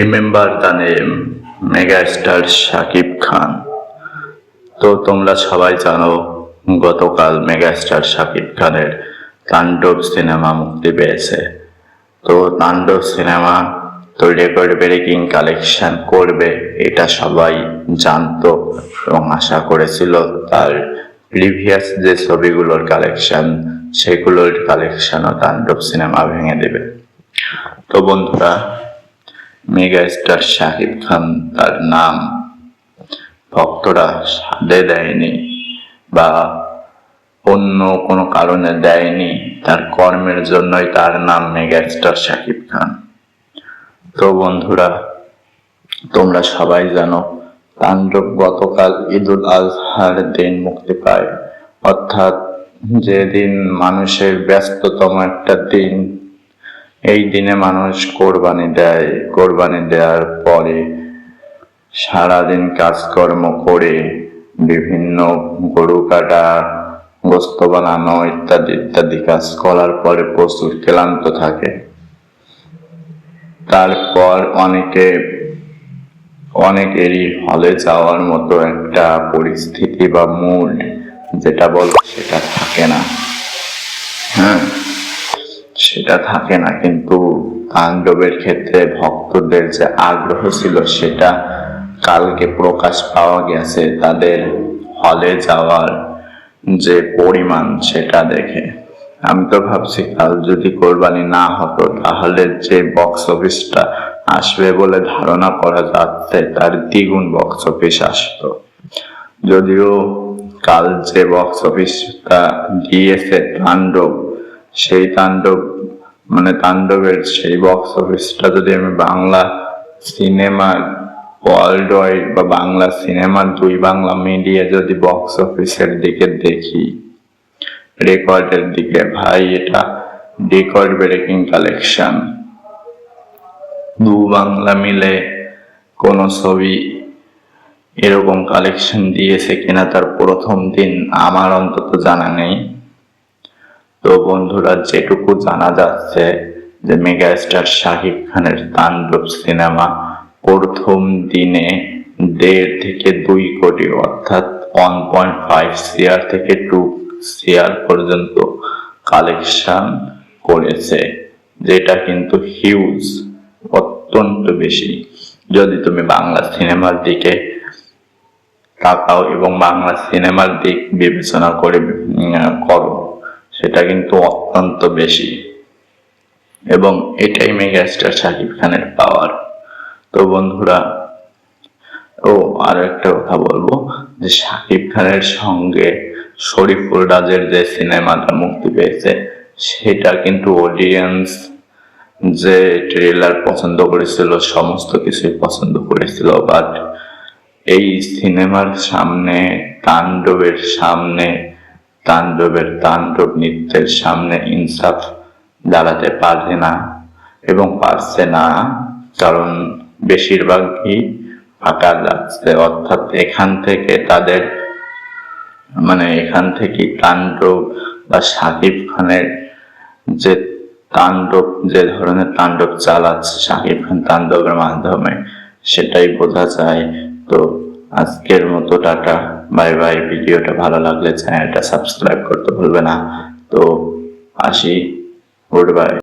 Remember the name megastar Shakib Khan তো তোমরা সবাই জানো, গতকাল মেগাস্টার শাকিব খানের তাণ্ডব সিনেমা মুক্তি পেয়েছে। তো তাণ্ডব সিনেমা, তো রেকর্ড ব্রেকিং কালেকশন করবে, এটা সবাই জানতো এবং আশা করেছিল তার প্রিভিয়াস যে ছবিগুলোর কালেকশন সেগুলোর কালেকশনও তাণ্ডব সিনেমা ভেঙে দেবে। তো বন্ধুরা মেগা স্টার শাকিব খান তার নাম ভক্তরা সাদে দেয়নি বা অন্য কোনো কারণে দেয়নি, তার কর্মের জন্যই তার নাম মেগা স্টার শাকিব খান। তো বন্ধুরা, তোমরা সবাই জানো, তাণ্ডব গতকাল ঈদুল আজহার দিন মুক্তি পায়। অর্থাৎ যেদিন মানুষের ব্যস্ততম একটা দিন এই দিনে মানুষ কোরবানি দেয়। কোরবানি দেওয়ার পরে সারাদিন কাজকর্ম করে বিভিন্ন গরু কাটা, গোস্ত বানানো ইত্যাদি ইত্যাদি কাজ করার পরে প্রচুর ক্লান্ত থাকে। তারপর অনেকে, অনেকেরই হলে যাওয়ার মতো একটা পরিস্থিতি বা মুড যেটা বল সেটা থাকে না। হ্যাঁ? সেটা থাকে না, কিন্তু তাণ্ডবের ক্ষেত্রে ভক্তদের যে আগ্রহ ছিল সেটা কালকে প্রকাশ পাওয়া গেছে, তাদের হলে যাওয়ার যে পরিমাণ সেটা দেখে। আমি তো ভাবছি কাল যদি কোরবানি না হতো, তাহলে যে বক্স অফিসটা আসবে বলে ধারণা করা যাচ্ছে, তার দ্বিগুণ বক্স অফিস আসতো। যদিও কাল যে বক্স অফিসটা দিয়েছে তাণ্ডব, সেই তাণ্ডব মানে তাণ্ডবের সেই বক্স অফিসটা যদি আমি বাংলা সিনেমার ওয়ার্ল্ড ওয়াইড বা বাংলা সিনেমার দুই বাংলা মিডিয়া যদি বক্স অফিসের দিকে দেখি রেকর্ডের দিকে, ভাই, এটা রেকর্ড ব্রেকিং কালেকশন দু বাংলা মিলে কোন ছবি এরকম কালেকশন দিয়েছে কিনা তার প্রথম দিন আমার অন্তত জানা নেই। তো বন্ধুরা, যেটুকু জানা যাচ্ছে যে মেগা স্টার শাকিব খানের তাণ্ডব সিনেমা প্রথম দিনে দেড় থেকে দুই কোটি, অর্থাৎ ওয়ান পয়েন্ট ফাইভ সিআর থেকে টু সিআর পর্যন্ত কালেকশন করেছে, যেটা কিন্তু হিউজ অত্যন্ত বেশি। যদি তুমি বাংলা সিনেমার দিকে তাকাও এবং বাংলা সিনেমার দিক বিবেচনা করে করো সেটা কিন্তু অত্যন্ত বেশি। এবং এটাই মেগাস্টার শাকিব খানের পাওয়ার তো বন্ধুরা, ও আর একটা কথা বলব, যে শাকিব খানের সঙ্গে শরীফুল রাজের যে সিনেমাটা মুক্তি পেয়েছে, সেটা কিন্তু অডিয়েন্স যে ট্রেলার পছন্দ করেছিল, সমস্ত কিছুই পছন্দ করেছিল। বাট এই সিনেমার সামনে, তাণ্ডবের সামনে তাণ্ডবের তাণ্ডব নৃত্যের সামনে ইনসাফ দাঁড়াতে পারছে না এবং পারছে না, কারণ বেশিরভাগই ফাঁকা যাচ্ছে। অর্থাৎ এখান থেকে তাদের মানে এখান থেকে তাণ্ডব বা শাকিব খানের যে তাণ্ডব, যে ধরনের তাণ্ডব চালাচ্ছে শাকিব খান তাণ্ডবের মাধ্যমে, সেটাই বোঝা যায়। তো আজকের মতো টাটা, বাই বাই। ভিডিওটা ভালো লাগলে চ্যানেলটা সাবস্ক্রাইব করতে ভুলবে না। তো আসি, গুড বাই।